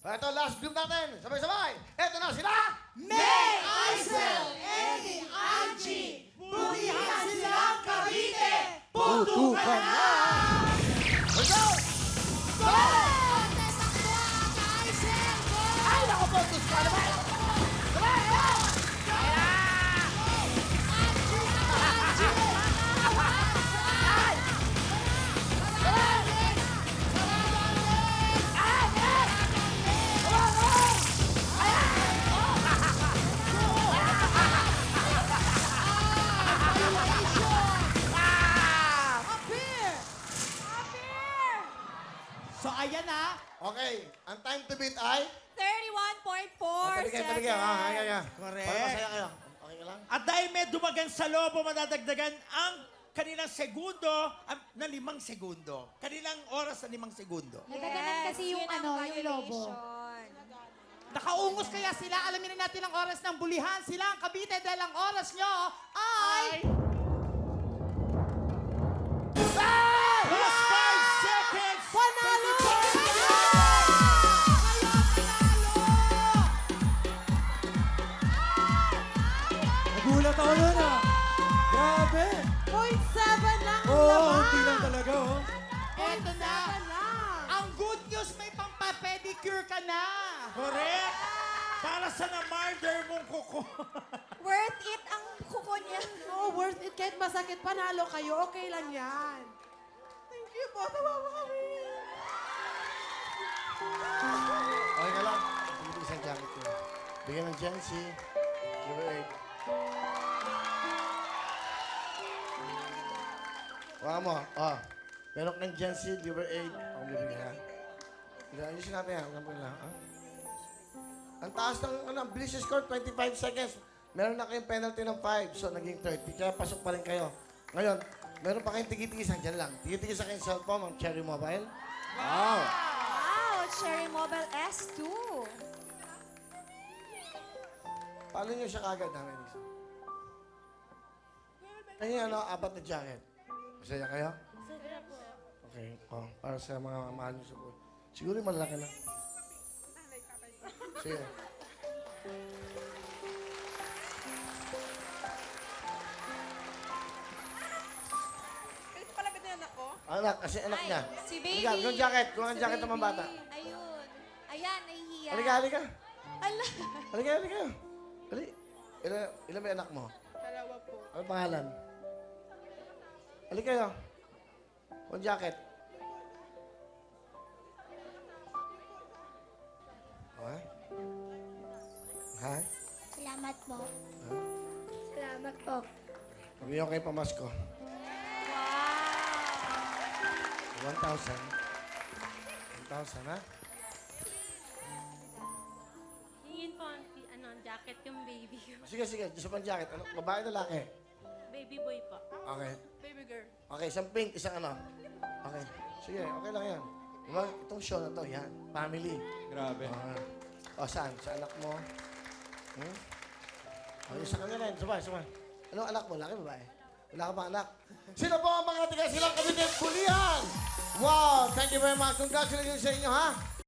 Ito, last group natin. Sabay-sabay. Ito na sila. May, Aisel, Eddie, Angie, Bulihan silang Cavite, putukan na! Let's go! Ay, naku po. Tus ka naman. So, ayan na. Okay, ang time to beat ay... 31.4 Tabi kayo, seconds. tabi kayo. Ha, ha, ha. Correct. Para masaya kayo. Okay ka lang? At dahil may dumagan sa lobo, madadagdagan ang kanilang segundo ang- na limang segundo. Kanilang oras na limang segundo. Nadaganan kasi yung yun ang ano, yung lobo. violation. Nakaungos kaya sila. Alamin na natin ang oras ng bulihan. Sila ang Cavite dahil ang oras nyo ay... Nagulat ako nun ah. Grabe. Point seven lang ang Oo, oh, laman. unti lang talaga oh. Eto na. Ang good news, may pampapedicure ka na. Correct! Para sa na-murder mong kuko. Worth it ang kuko niya. Oo, worth it. Kahit masakit, panalo kayo, okay lang yan. Thank you po, tawawa kami. Okay ka lang. Hindi ko isang jacket ko. Bigyan ng Z. Give her Waka mo. Ah. Meron ng Gen Z, eight. Ako bibigyan ha. Hindi, ayusin natin yan. Ko lang. Ha? Ang taas ng, ano, ang bilis yung score, 25 seconds. Meron na kayong penalty ng 5, so naging 30. Kaya pasok pa rin kayo. Ngayon, meron pa kayong tigitigisan dyan lang. Tigitigisan kayong cellphone, ang Cherry Mobile. Wow! Wow, Cherry Mobile S2. Paano nyo siya kagad namin? Kaya ano, apat na jacket. Masaya kayo? Okay. Oh, para sa mga mahal nyo sa buhay. Siguro yung malaki na. Sige. Ito pala ba anak ko? Anak, kasi anak niya. si baby. Halika, yung jacket. Kung ang Si jacket ng mga baby. bata. Ayun. Ayan, nahihiya. Halika, halika. Ala. Halika, halika. Hali. Ilan, ilan may anak mo? Dalawa po. Ano pangalan? Halika kayo. Yung jacket. Okay? Hi? Salamat po. Ha? Salamat po. Pagbiyo kayo pamasko. Wow. 1,000. 1,000, ha? Hingin po ang ano, jacket yung baby ko. Sige, sige. Gusto pang jacket. Ano, babae na lalaki? Baby boy po. Okay. Baby girl. Okay, isang pink, isang ano. Okay. Sige, okay lang yan. Diba? Itong show na to, yan. Family. Grabe. Ah. o, saan? Sa anak mo? Hmm? O, yung sa kanya rin. Sabay, sabay. Anong anak mo? Laki, babae? Wala ka bang anak? Sino po ang mga tiga silang kabinet? Bulihan! Wow! Thank you very much. Congratulations sa inyo, ha?